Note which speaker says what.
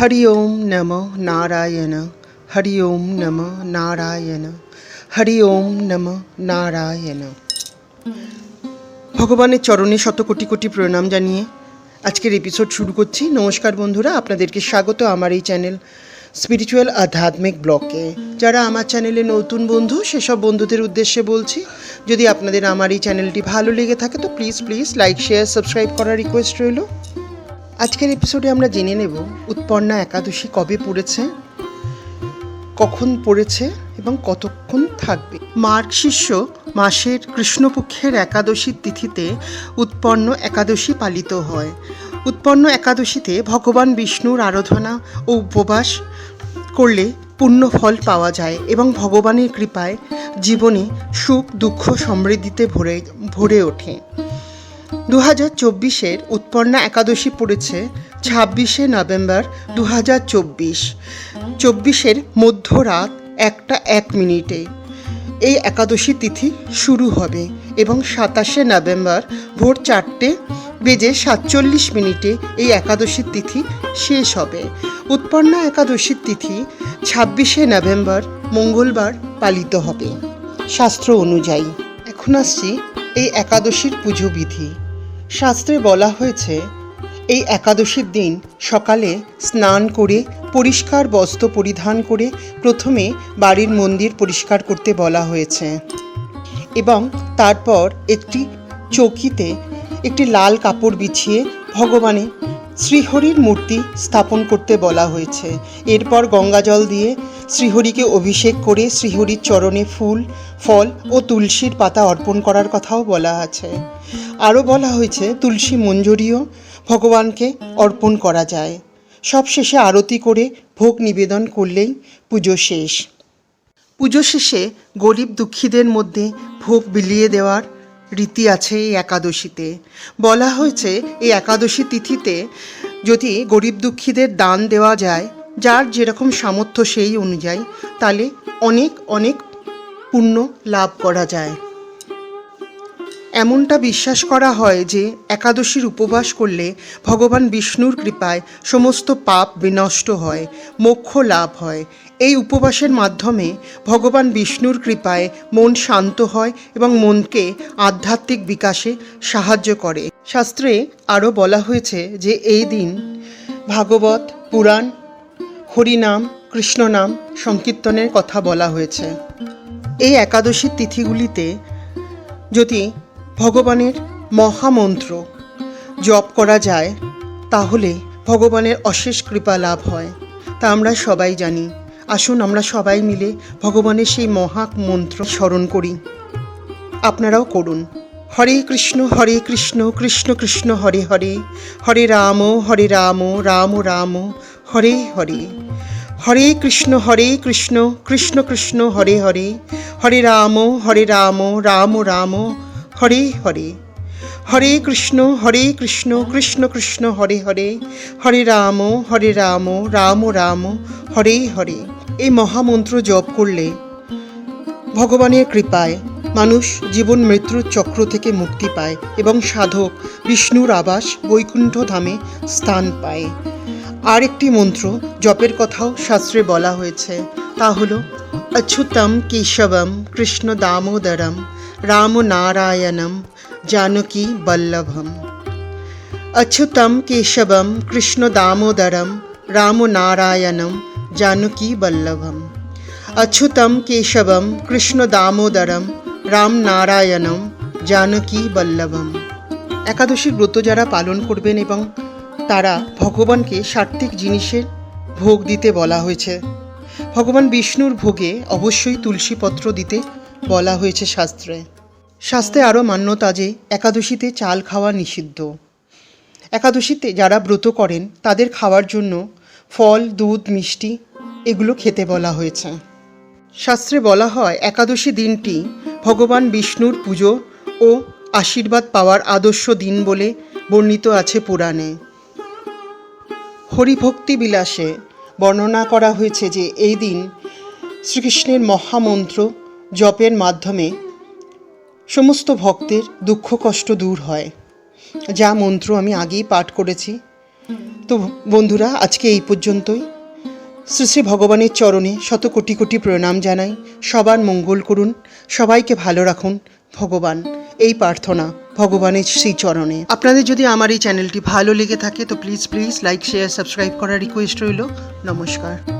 Speaker 1: হরি ওম নম নারায়ণ হরি ওম নম নারায়ণ হরি ওম নম নারায়ণ ভগবানের চরণে শত কোটি কোটি প্রণাম জানিয়ে আজকের এপিসোড শুরু করছি নমস্কার বন্ধুরা আপনাদেরকে স্বাগত আমার এই চ্যানেল স্পিরিচুয়াল আধ্যাত্মিক ব্লকে যারা আমার চ্যানেলে নতুন বন্ধু সেসব বন্ধুদের উদ্দেশ্যে বলছি যদি আপনাদের আমার এই চ্যানেলটি ভালো লেগে থাকে তো please please like share subscribe করার রিকোয়েস্ট রইল আজকের এপিসোডে আমরা জেনে নেব উৎপন্না একাদশী কবে পড়েছে কখন পড়েছে এবং কতক্ষণ থাকবে মার্গ শিষ্য মাসের কৃষ্ণপক্ষের একাদশীর তিথিতে উৎপন্ন একাদশী পালিত হয় উৎপন্ন একাদশীতে ভগবান বিষ্ণুর আরাধনা ও উপবাস করলে পূর্ণ ফল পাওয়া যায় এবং ভগবানের কৃপায় জীবনে সুখ দুঃখ সমৃদ্ধিতে ভরে ভরে ওঠে দু হাজার চব্বিশের উৎপন্না একাদশী পড়েছে ছাব্বিশে নভেম্বর দু হাজার চব্বিশ চব্বিশের মধ্যরাত একটা এক মিনিটে এই একাদশী তিথি শুরু হবে এবং সাতাশে নভেম্বর ভোর চারটে বেজে সাতচল্লিশ মিনিটে এই একাদশীর তিথি শেষ হবে উৎপন্না একাদশীর তিথি ছাব্বিশে নভেম্বর মঙ্গলবার পালিত হবে শাস্ত্র অনুযায়ী এখন আসছি এই একাদশীর পুজো বিধি শাস্ত্রে বলা হয়েছে এই একাদশীর দিন সকালে স্নান করে পরিষ্কার বস্ত্র পরিধান করে প্রথমে বাড়ির মন্দির পরিষ্কার করতে বলা হয়েছে এবং তারপর একটি চৌকিতে একটি লাল কাপড় বিছিয়ে ভগবানে শ্রীহরির মূর্তি স্থাপন করতে বলা হয়েছে এরপর গঙ্গাজল দিয়ে শ্রীহরিকে অভিষেক করে শ্রীহরির চরণে ফুল ফল ও তুলসীর পাতা অর্পণ করার কথাও বলা আছে আরও বলা হয়েছে তুলসী মঞ্জুরিও ভগবানকে অর্পণ করা যায় সব শেষে আরতি করে ভোগ নিবেদন করলেই পুজো শেষ পুজো শেষে গরিব দুঃখীদের মধ্যে ভোগ বিলিয়ে দেওয়ার রীতি আছে এই একাদশীতে বলা হয়েছে এই একাদশী তিথিতে যদি গরিব দুঃখীদের দান দেওয়া যায় যার যেরকম সামর্থ্য সেই অনুযায়ী তাহলে অনেক অনেক পুণ্য লাভ করা যায় এমনটা বিশ্বাস করা হয় যে একাদশীর উপবাস করলে ভগবান বিষ্ণুর কৃপায় সমস্ত পাপ বিনষ্ট হয় মোক্ষ লাভ হয় এই উপবাসের মাধ্যমে ভগবান বিষ্ণুর কৃপায় মন শান্ত হয় এবং মনকে আধ্যাত্মিক বিকাশে সাহায্য করে শাস্ত্রে আরও বলা হয়েছে যে এই দিন ভাগবত পুরাণ হরিনাম কৃষ্ণনাম সংকীর্তনের কথা বলা হয়েছে এই একাদশীর তিথিগুলিতে যদি ভগবানের মহামন্ত্র জপ করা যায় তাহলে ভগবানের অশেষ কৃপা লাভ হয় তা আমরা সবাই জানি আসুন আমরা সবাই মিলে ভগবানের সেই মহা মন্ত্র স্মরণ করি আপনারাও করুন হরে কৃষ্ণ হরে কৃষ্ণ কৃষ্ণ কৃষ্ণ হরে হরে হরে রাম হরে রাম রাম রাম হরে হরে হরে কৃষ্ণ হরে কৃষ্ণ কৃষ্ণ কৃষ্ণ হরে হরে হরে রাম হরে রাম রাম রাম হরে হরে হরে কৃষ্ণ হরে কৃষ্ণ কৃষ্ণ কৃষ্ণ হরে হরে হরে রাম হরে রাম রাম রাম হরে হরে এই মহামন্ত্র জপ করলে ভগবানের কৃপায় মানুষ জীবন মৃত্যুর চক্র থেকে মুক্তি পায় এবং সাধক বিষ্ণুর আবাস বৈকুণ্ঠ ধামে স্থান পায় আরেকটি মন্ত্র জপের কথাও শাস্ত্রে বলা হয়েছে তা হল অচ্ছুতম কেশবম কৃষ্ণ দামোদরম রাম নারায়ণম জানকী বল্লভম অচ্ছুতম কেশবম কৃষ্ণ দামোদরম রাম নারায়ণম জানকী বল্লভম অচ্ছুতম কেশবম কৃষ্ণ দামোদরম রাম নারায়ণম জানকী বল্লভম একাদশীর ব্রত যারা পালন করবেন এবং তারা ভগবানকে সার্থিক জিনিসের ভোগ দিতে বলা হয়েছে ভগবান বিষ্ণুর ভোগে অবশ্যই তুলসীপত্র দিতে বলা হয়েছে শাস্ত্রে শাস্ত্রে আরও মান্যতা যে একাদশীতে চাল খাওয়া নিষিদ্ধ একাদশীতে যারা ব্রত করেন তাদের খাওয়ার জন্য ফল দুধ মিষ্টি এগুলো খেতে বলা হয়েছে শাস্ত্রে বলা হয় একাদশী দিনটি ভগবান বিষ্ণুর পুজো ও আশীর্বাদ পাওয়ার আদর্শ দিন বলে বর্ণিত আছে পুরাণে হরিভক্তি বিলাসে বর্ণনা করা হয়েছে যে এই দিন শ্রীকৃষ্ণের মহামন্ত্র জপের মাধ্যমে সমস্ত ভক্তের দুঃখ কষ্ট দূর হয় যা মন্ত্র আমি আগেই পাঠ করেছি তো বন্ধুরা আজকে এই পর্যন্তই শ্রী শ্রী ভগবানের চরণে শত কোটি কোটি প্রণাম জানাই সবার মঙ্গল করুন সবাইকে ভালো রাখুন ভগবান এই প্রার্থনা ভগবানের শ্রীচরণে আপনাদের যদি আমার এই চ্যানেলটি ভালো লেগে থাকে তো please please like share subscribe করার রিকোয়েস্ট রইল নমস্কার